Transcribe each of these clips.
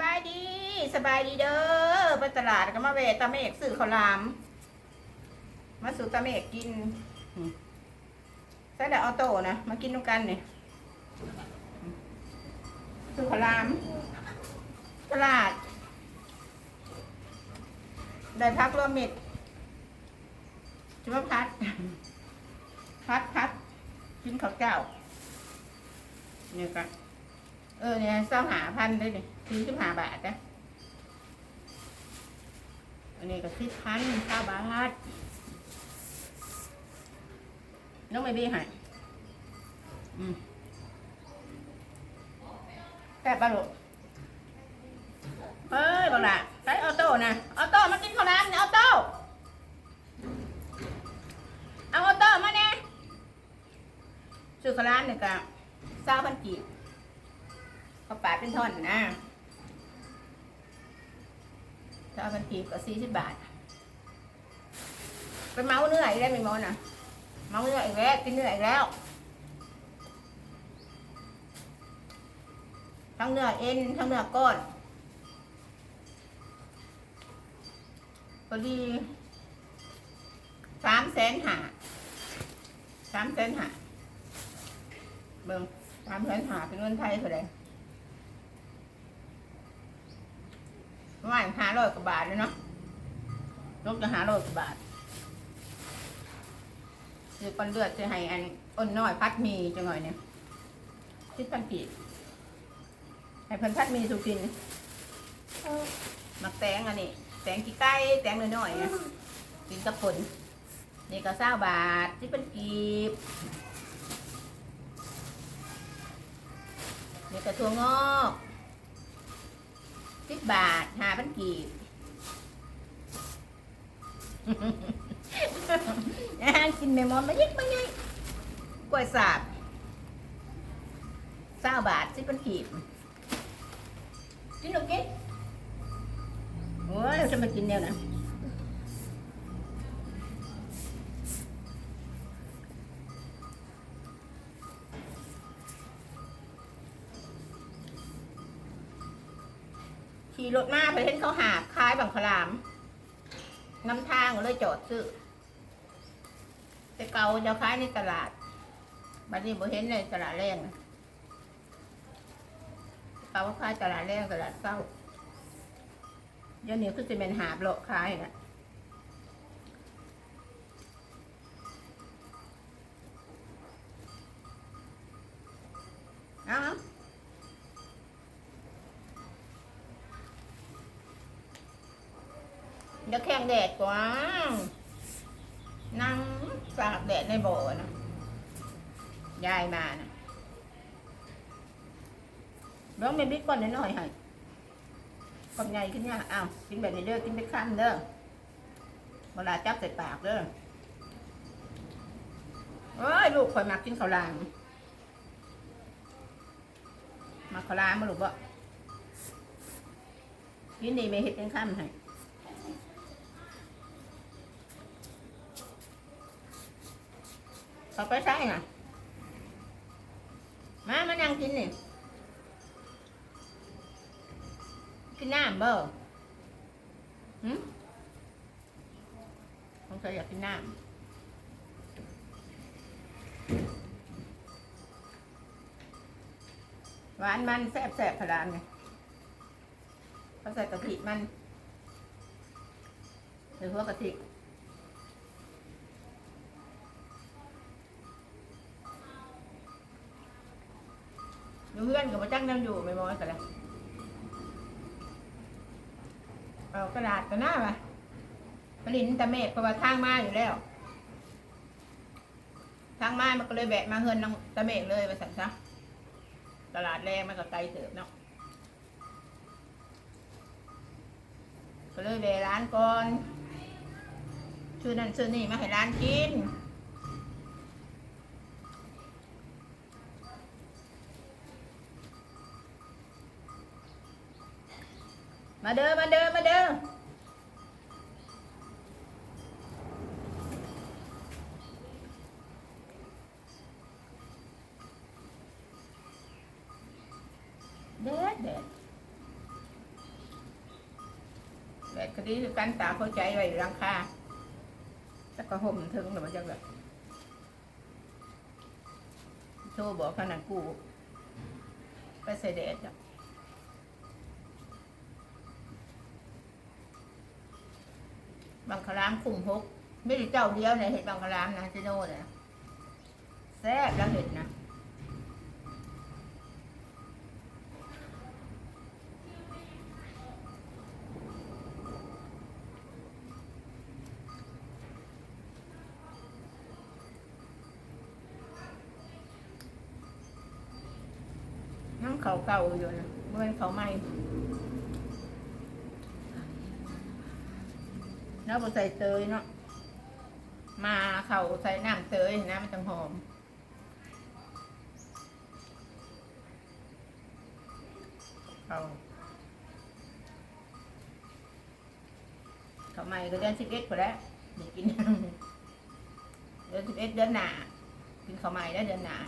บายดีสบายดีเด้อไปตลาดก็มาเวตาเมกซื้อข้าวหลาม มาสู่ตาเมกกินใส่แต่ออโต้นะมากินด้วยกันเนี่อืมซื้อข้าวหลามตลาด ได้พักรวมมิดจุ๊บพัด พัดพัดกินข้าวเจ้าเนี่ยกัน เออเนี่ยเศร้าหาพันได้ดิสี่สิบห้าบาทนะอันนี้ก็สิบพันเก้าบาทน้องไม่บีให้อืมแต่บาลุเฮ้ยบาละใช้ออโต้นะออโต้มากินข้าวน้ำเนี่ยออโต้เอาออโต้มาเนี่ยซื้อข้าวร้านเนี่ยก็เศร้าพันกีบเขาปาเป็นท่อนนะถ้าพันกีบก็สี่สิบบาทไปเมาเนื้ออีกแล้วไม่เมานะเมาเนื้ออีกแล้วกินเนื้ออีกแล้วทั้งเนื้อเอ็นทั้งเนื้อก้อนพอดีสามแสนหาสามแสนหาเบิ่งสามแสนหาเป็นเงินไทยเท่าไหร่ ประมาณห้าร้อยกว่าบาทเลยเนาะลกจะห้าร้อยกว่าบาทคือคนเลือดจะให้อันอนน้อยพัดมีจังหน่อยเนี่ยคิดพันกีบให้เพิ่นพัดมีสุกินมักแตงอันนี้แตงกี่ไก่แตงน้อยๆเนี่ยกินกับผลนี่ก็เศร้าบาทที่เป็นกีบนี่กระทั่วงอก สิบบาทหาพันกีบอาหารกินไม่หมดมายิกมาไงกล้วยสาบเศร้าบาทสิบพันกีบกินหนูกินโอ้ยเราจะมากินเดียวนะ ขี่รถมาไปเห็นเขาหาบคล้ายบังคลามน้ำทางก็เลยจอดซื้อแต่เก่าจะขายในตลาดบัดนี้บ่เห็นในตลาดแรงเก่าขายตลาดแรงตลาดเศร้าเดี๋ยวนี้คือจะเป็นหาบโลาะขายนะเอาเอา เดี๋ยวแข่งแดดกว่านั่งสาบแดดในบ่อนะยายมานะร้องเบบี้ก่อนหน่อยๆให้ความใหญ่ขึ้นเนี่ยอ้าวกินแบบนี้เด้อกินไปขั้นเด้อเวลาจับใส่ปากเด้อเอ้ยลูกคอยมักกินข้าวหลามมาข้าวหลามมาลูกบ่กินดีไม่เห็ดเป็นข้ามให้ เขาไปใช่น่ะ มามานั่งกินนี่กินน้ำเบอร์หืมสงสัยอยากกินน้ำหวานมันแซ่บแซ่บพลานไงเขาใส่กะทิมันหรือหัวกะทิ เพื่อนกับมาจ้างนั่งอยู่ไม่มอยกันเลยเอากระดาษกันหน้ามาผลิตตะเมฆเพราะว่าทางมาอยู่แล้วทางมามันก็เลยแบะมาเฮือนน้องตะเมฆเลยไปสั่นซะตลาดแรงมันก็ไกลเติบเนาะก็เลยแบะร้านก่อนชื่อนั่นชื่อนี่มาให้ร้านกิน มาเด้อมาเด้อมาเด้อเด็ดเด็ดดคดีกันตาเข้าใจไว้อยู่หลังคาแล้วก็ห่มถึงหรือว่าจะแบบโทรบอกขนาดกู ไปใส่แดดอะ บางครามคุ่มพกไม่ได้เจ้าเดียวในเห็ดบางครามนะจิโน่เนี่ยแซ่บแล้วเห็ดนะน้ำเขาเก่าอยู่นะเมื่อเขาใหม่ แล้วพอใส่เตยเนาะมาเขาใส่น้ำเตยนะมันจังหอมเขาเขาใหม่ก็เดือนสิบเอ็ดพอแล้วนี่กินเดือนสิบเอ็ดเดือนหนากินเขาใหม่ได้เดือนหนา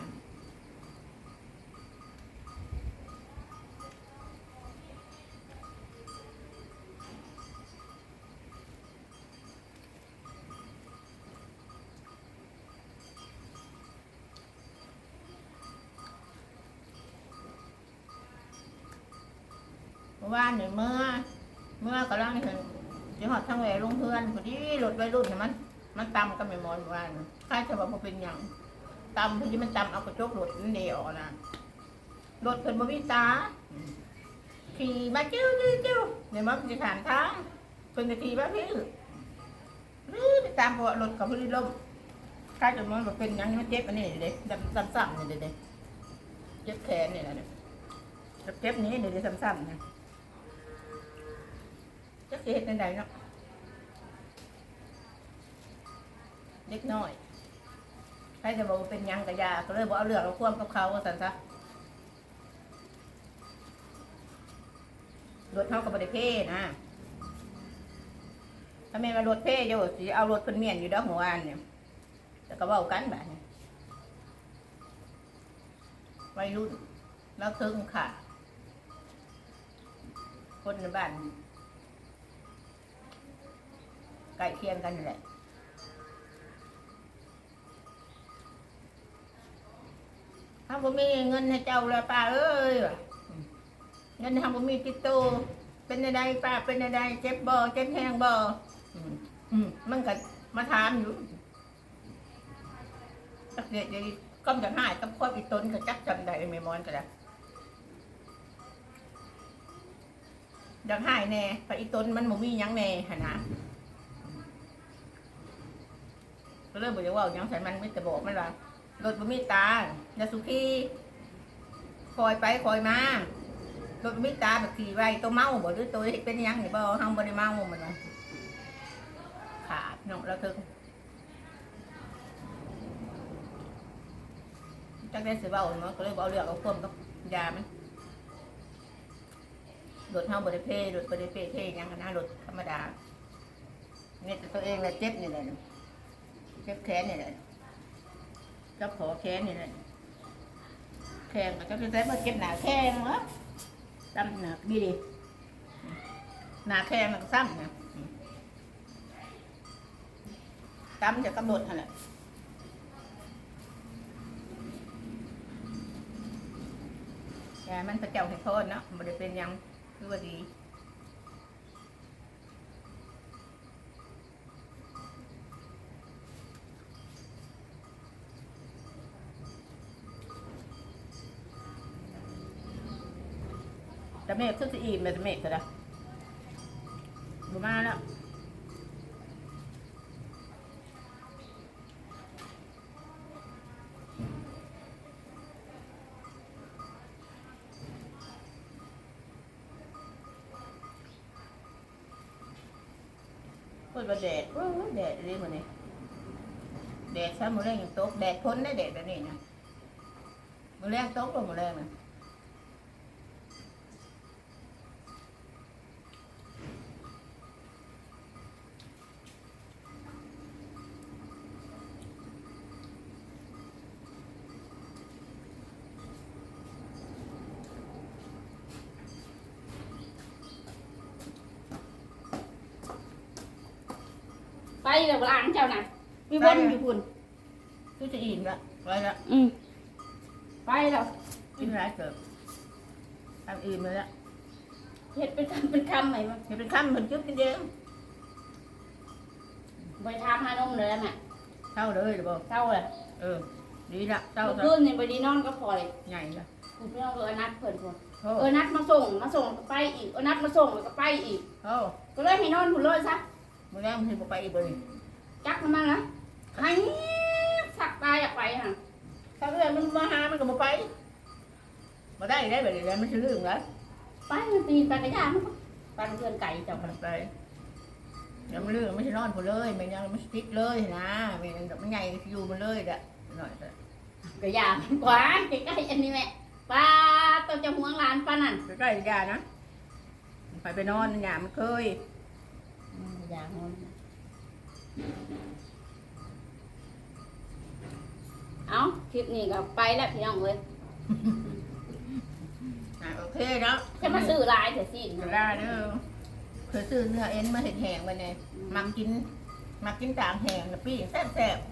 วานเนี่เมื่อ เมื่อกำลังเห็นที่หอดทั้งแหวลงเพื่อนพอดีรถวัยรุ่นเนี่ยมัน มันตำก็ไม่มอนเมื่านค่าจะบอกว่าเป็นอย่างตำพอดีมันตำเอากระจกรถนั่นเดียวนะรถเพิ่นบ่มีตาขี่มาจิ้วจิ้วจิ้วเนี่ยมันจะผ่านทางเพิ่นจะขี่มาพี่หรือไปตามพราะว่ารถเขาพอดีล่มค่าจะมองว่าเป็นหยังนี้มันเจ็บอันนี้เลยดำดำซ้ำนี่เด็ดเจ็บแขนนี่แหละเนี่ยเจ็บนี้เดี๋ยวซ้ำๆนะ จักสิเฮ็ดจังไดเนาะเล็กน้อยใครจะบอกว่าเป็นหยังกะยาก็เลยบอกเอาเรื่องเอาความกับเขาว่าสันซะรถเฮากับบริเพนะถ้าแม่มารถเพ่อยู่สิเอารถเพิ่นเมียนอยู่ดอกหัวอันเนี่ยแต่ก็เว้ากันแบบนี้วัยรุ่นแล้วถึงค่ะ คนในบ้าน ล้เคียงกันนี่แหละถ้าผมมีเงินให้เจ้าแล้วป้าเอ้ยเงินทำผมมีติดตัวเป็นใดๆป้าเป็นใดๆเจ็บบ่เจ็บแห้งบ่อมันก็มาถามอยู่สักเด็กเดี๋ยวนี้ก็จะหายกับควบอีตนก็จักจำได้ไม่มอนก็ได้อยากหายแน่เพระอีตนมันบ่มียังแน่หนนะ ก็เลยบอกว่ายังใส่มันไม่แต่บอกมันว่ารถบ่มีตายาสุขีคอยไปคอยมารถบ่มีตาแบบขี่ไว้ตัวเมาบ่หรือตัวเป็นยังนี่บ่เฮาบ่ได้เมามันว่าขาดเนาะแล้วถึงจักได้สิเว้าเนาะก็เลยบ่เอาเลือกเอาความกับยามันรถเฮาบ่ได้เพรถบ่ได้เพเทหยังกันนะรถธรรมดาเนี่ยแต่ตัวเองแหละเจ็บนี่แหละ เจ็บแขนนี่แหละเจ้าขอแขนนี่แหละแข้งก็จะได้เมาเจ็บหนาแข้งเหรอซ้ำหนักดีดิหนาแข้งมันซ้ำนะซ้ำจะกำหนดอะไรแต่มันประเจ้าให้โทษเนาะมันได้เป็นยังคือว่าดี มฆขึ้นสิอีมเลยจะเมฆก็ได้บูมาแล้วพูดว่าแดดโอ้แดดเรียกว่านี่แดดซ้ำมือแรงยังตกแดดพ้นได้แดดแบบนี้นะมือแรงตกลงมือแรงนะ เลยร้านเจ้าน่ะมีบนอยู่พุ่นคือจะอิ่มละไว้ละอืมไปแล้วกินไรเกิดทำอิ่มเลยละเฮ็ดเป็นคำเป็นคำไหมมันเห็นเป็นข้ามเหมือนจุ๊บกินเดียวไปทำหานมเลยแม่เท่าเลยหรือเปล่าเท่าเลยเออดีละเท่าเมื่อกันคืนนี่ไปดีนอนก็พอเลยใหญ่ละคุณพี่น้องเออนัดเพิ่นพุ่นโอ้เออนัดมาส่งมาส่งก็ไปอีกเออนัดมาส่งแล้วก็ไปอีกโอ้ก็เลยให้นอนพุ่นเลยซะ มื่อแรกมันถึงไปอีกเลยจักมันมานะให้สักตายอยากไปห่ะถ้าเรื่องมันมาหามันก็มาไปมาได้ได้แบบนี้มันชื่อเรื่องแล้วไปมันตีนไปกระยามันปันเพื่อนไก่เจ้ามันไปยังไม่เรื่องไม่ใช่นอนคนเลยไม่ยังไม่สติ๊กเลยนะไม่ยังมันใหญ่อยู่มันเลยดะหน่อยแต่กระยามันกว่าใกล้ๆอันนี้แม่ป้าต้องจะห่วงหลานป้านั่นใกล้ๆยานะไปไปนอนหยามันเคยอืมอ ย่าห่วงเอาคลิปนี้ก็ไปแล้วพี่น้องเลยอะโอเคเนาะจะมาซื้อลายเสียสิจะได้เด้อเคยซื้อเนื้อเอ็นมาเห็ดแห้งไปเนี่ยมักกินมักกินต่างแห้งนะพี่แซ่บๆ